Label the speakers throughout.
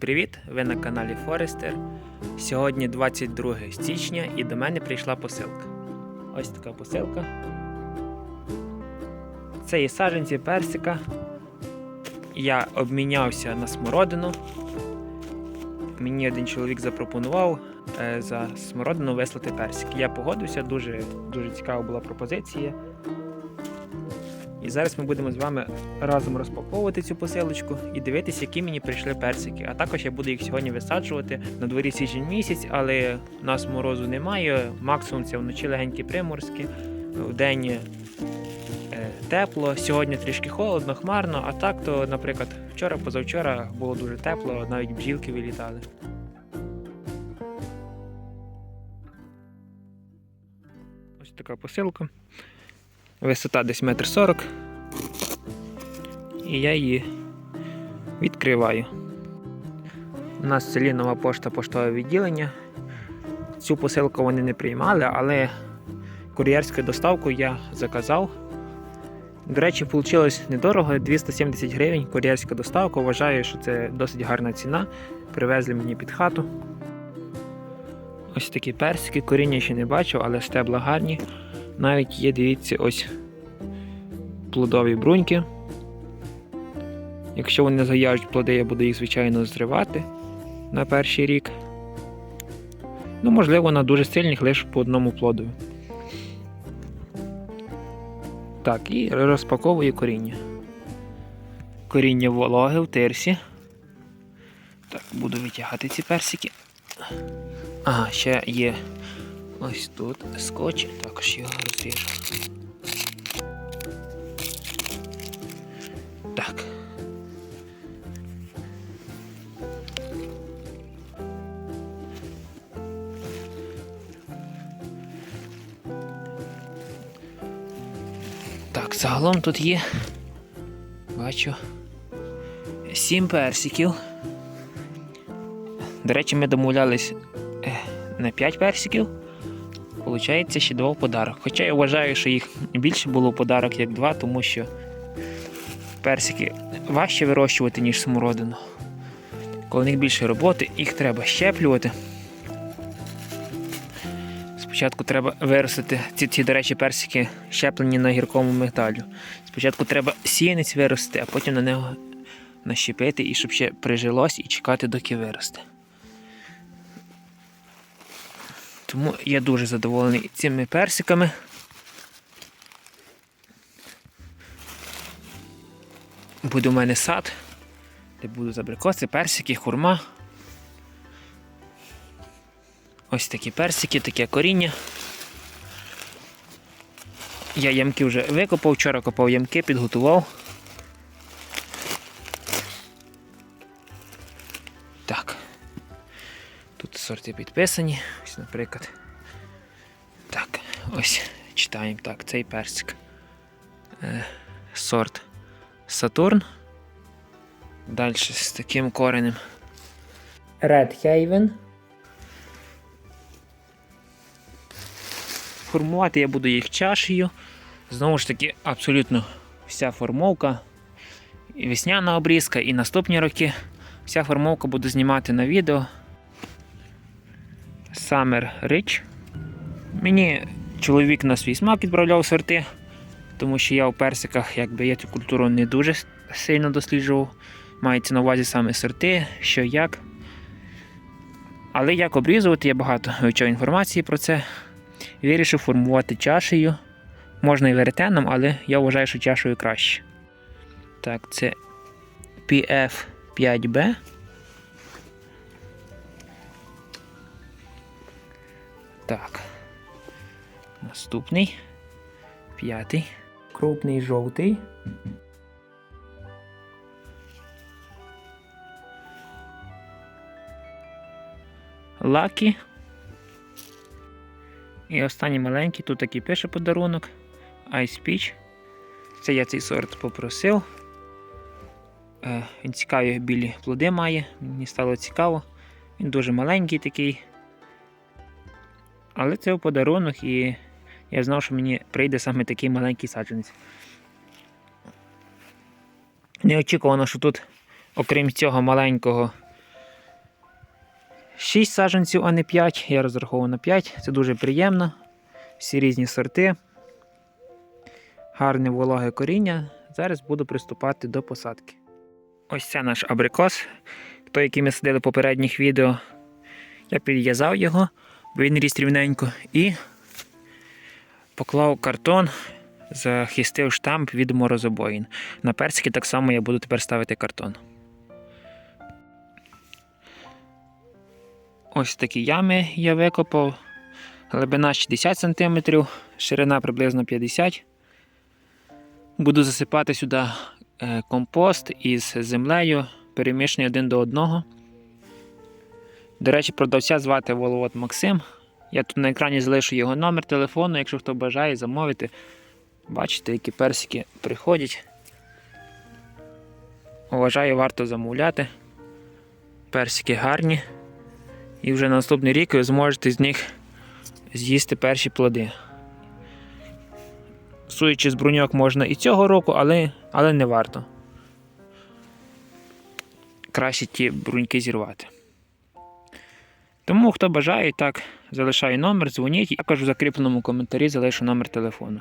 Speaker 1: Привіт! Ви на каналі Форестер. Сьогодні 22 січня і до мене прийшла посилка. Ось така посилка. Це є саджанці персика. Я обмінявся на смородину. Мені один чоловік запропонував е, за смородину вислати персик. Я погодився, дуже, дуже цікава була пропозиція. І зараз ми будемо з вами разом розпаковувати цю посилочку і дивитися, які мені прийшли персики. А також я буду їх сьогодні висаджувати. На дворі січень місяць, але у нас морозу немає. Максимум це вночі легенькі приморські, вдень е, тепло. Сьогодні трішки холодно, хмарно. А так, то, наприклад, вчора, позавчора було дуже тепло, навіть бджілки вилітали. Ось така посилка. Висота десь метр сорок. І я її відкриваю. У нас в пошта поштове відділення. Цю посилку вони не приймали, але кур'єрську доставку я заказав. До речі, вийшло недорого 270 гривень кур'єрська доставка. Вважаю, що це досить гарна ціна. Привезли мені під хату. Ось такі персики, коріння ще не бачу, але стебла гарні. Навіть є, дивіться, ось плодові бруньки. Якщо вони заяжуть плоди, я буду їх, звичайно, зривати на перший рік. Ну, можливо, на дуже сильних лише по одному плодові. Так, і розпаковую коріння. Коріння вологе в тирсі. Так, буду витягати ці персики. Ага, ще є ось тут скотч, також його розріжу. Так. Так, загалом тут є. Бачу. Сім персиків. До речі, ми домовлялись е, на 5 персиків. Получається ще два подарок. Хоча я вважаю, що їх більше було подарок, як два, тому що персики важче вирощувати, ніж смородину. Коли в них більше роботи, їх треба щеплювати. Спочатку треба виростити ці, ці, до речі, персики щеплені на гіркому мигдалю. Спочатку треба сіянець вирости, а потім на нього нащепити, і щоб ще прижилось і чекати, доки виросте. Тому я дуже задоволений цими персиками. Буде у мене сад, де будуть абрикоси, персики, хурма. Ось такі персики, таке коріння. Я ямки вже викопав, вчора копав ямки, підготував. Так. Тут сорти підписані. Ось, наприклад. Так, ось читаємо так, цей персик. Е, сорт Сатурн. Далі з таким коренем. Red Haven. Формувати я буду їх чашею. Знову ж таки, абсолютно вся формовка. І весняна обрізка, і наступні роки. Вся формовка буду знімати на відео. Summer Rich. Мені чоловік на свій смак відправляв сорти, тому що я у персиках якби я цю культуру не дуже сильно досліджував. Мається на увазі саме сорти, що як. Але як обрізувати, я багато вивчав інформації про це. Вирішив формувати чашею. Можна і веретеном, але я вважаю, що чашею краще. Так, це PF5B. Так. Наступний. П'ятий. Крупний жовтий. Лакі. І останній маленький, тут такий пише подарунок. Ice Peach. Це я цей сорт попросив. Е, Він цікаві білі плоди має, мені стало цікаво. Він дуже маленький такий. Але це в подарунок і я знав, що мені прийде саме такий маленький саджанець. Неочікувано, що тут, окрім цього маленького 6 саджанців, а не 5. Я розраховував на 5. Це дуже приємно. Всі різні сорти. Гарне вологе коріння. Зараз буду приступати до посадки. Ось це наш абрикос. Той, який ми садили в попередніх відео. Я підв'язав його, бо він ріс рівненько. І поклав картон, захистив штамп від морозобоїн. На персики так само я буду тепер ставити картон. Ось такі ями я викопав. Глибина 60 см, ширина приблизно 50 Буду засипати сюди е, компост із землею, перемішаний один до одного. До речі, продавця звати Воловод Максим. Я тут на екрані залишу його номер телефону, якщо хто бажає замовити. Бачите, які персики приходять. Вважаю, варто замовляти. Персики гарні. І вже на наступний рік ви зможете з них з'їсти перші плоди. Суючи з бруньок можна і цього року, але, але не варто. Краще ті бруньки зірвати. Тому, хто бажає, так, залишаю номер, дзвоніть. Також в закріпленому коментарі залишу номер телефону.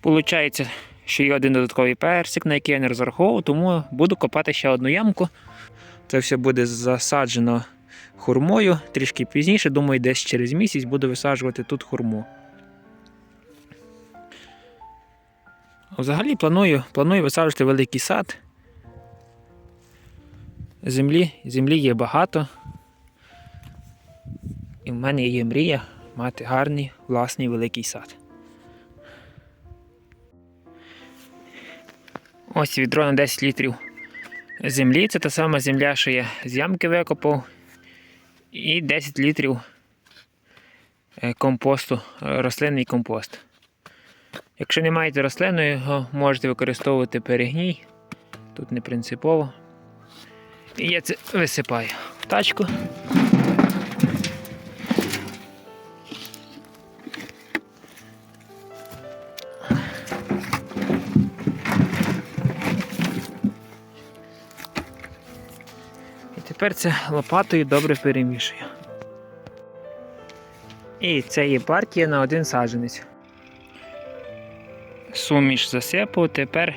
Speaker 1: Получається, що є один додатковий персик, на який я не розраховував, тому буду копати ще одну ямку. Це все буде засаджено хурмою трішки пізніше. Думаю, десь через місяць буду висаджувати тут хурму. Взагалі планую, планую висаджувати великий сад. Землі, землі є багато. І в мене є мрія мати гарний власний великий сад. Ось відро на 10 літрів землі. Це та сама земля, що я з ямки викопав. І 10 літрів е, компосту, рослинний компост. Якщо не маєте рослинного, можете використовувати перегній. Тут не принципово. І я це висипаю в тачку. Тепер це лопатою добре перемішую. І це є партія на один саджанець. Суміш засипав, тепер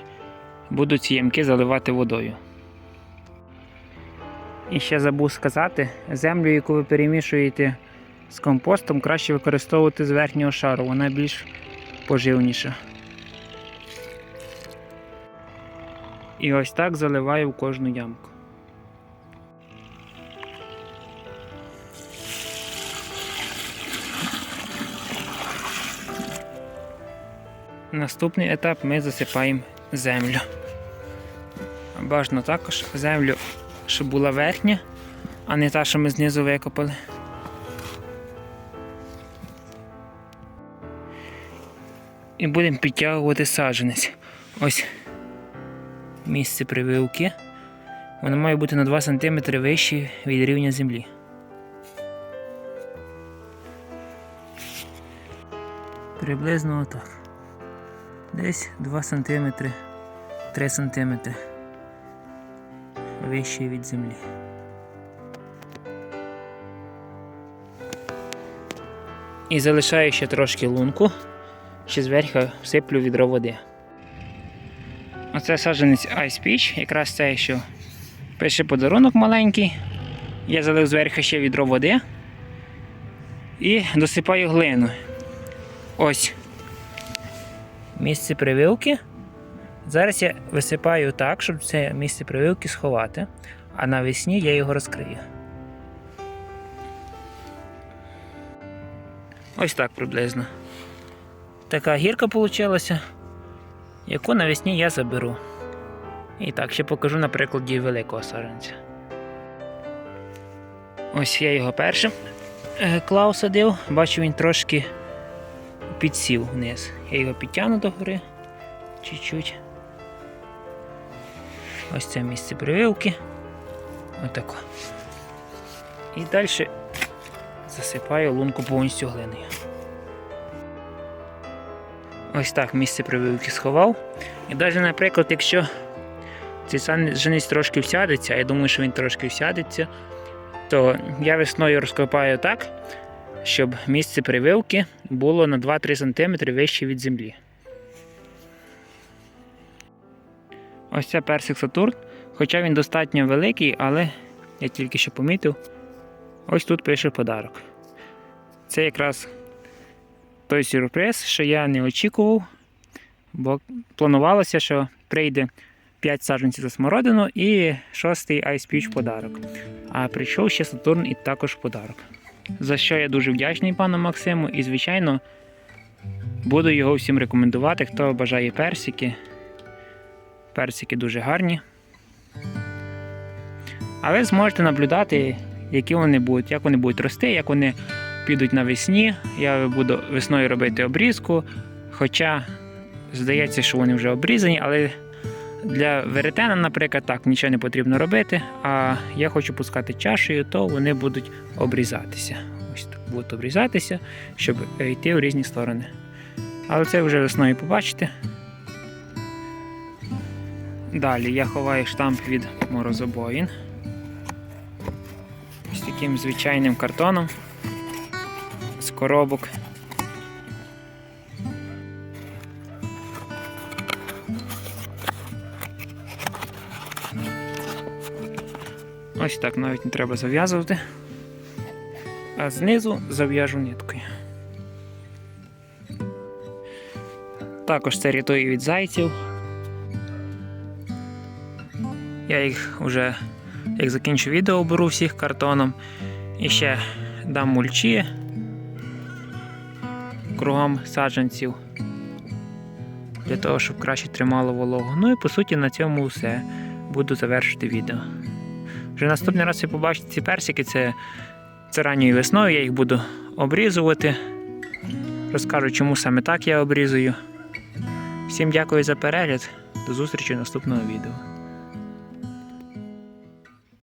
Speaker 1: буду ці ямки заливати водою. І ще забув сказати, землю, яку ви перемішуєте з компостом, краще використовувати з верхнього шару, вона більш поживніша. І ось так заливаю в кожну ямку. Наступний етап ми засипаємо землю. Бажано також землю, щоб була верхня, а не та, що ми знизу викопали. І будемо підтягувати саджанець. Ось місце прививки. Воно має бути на 2 см вище від рівня землі. Приблизно отак. Десь 2 см, 3 см вище від землі. І залишаю ще трошки лунку, ще зверху всиплю відро води. Оце саджанець Ice Peach, якраз це, що пише подарунок маленький. Я залив зверху ще відро води і досипаю глину. Ось місце прививки. Зараз я висипаю так, щоб це місце прививки сховати, а навесні я його розкрию. Ось так приблизно. Така гірка вийшла, яку навесні я заберу. І так, ще покажу на прикладі великого саджанця. Ось я його першим е, клав садив, бачу він трошки підсів вниз. Я його підтягну до гори чуть-чуть. Ось це місце прививки. Отако. І далі засипаю лунку повністю глиною. Ось так місце прививки сховав. І навіть, наприклад, якщо цей саджанець трошки всядеться, а я думаю, що він трошки всядеться, то я весною розкопаю так, щоб місце прививки було на 2-3 см вище від землі. Ось це персик Сатурн. Хоча він достатньо великий, але я тільки що помітив, ось тут пише подарок. Це якраз той сюрприз, що я не очікував, бо планувалося, що прийде 5 саджанців за смородину і шостий Ice Peach подарок. А прийшов ще Сатурн і також подарок. За що я дуже вдячний пану Максиму і, звичайно, буду його всім рекомендувати, хто бажає персики. Персики дуже гарні. А ви зможете наблюдати, які вони будуть, як вони будуть рости, як вони підуть навесні. Я буду весною робити обрізку. Хоча здається, що вони вже обрізані, але для веретена, наприклад, так нічого не потрібно робити. А я хочу пускати чашею, то вони будуть обрізатися. Ось так будуть обрізатися, щоб е, йти в різні сторони. Але це вже весною побачите. Далі я ховаю штамп від морозобоїн. Ось таким звичайним картоном з коробок. Ось так навіть не треба зав'язувати. А знизу зав'яжу ниткою. Також це рятує від зайців. Я їх вже, як закінчу відео, оберу всіх картоном. І ще дам мульчі кругом саджанців. Для того, щоб краще тримало вологу. Ну і по суті на цьому все. Буду завершити відео. Вже наступний раз ви побачите ці персики, це, це ранньою весною, я їх буду обрізувати. Розкажу, чому саме так я обрізую. Всім дякую за перегляд. До зустрічі в наступного відео.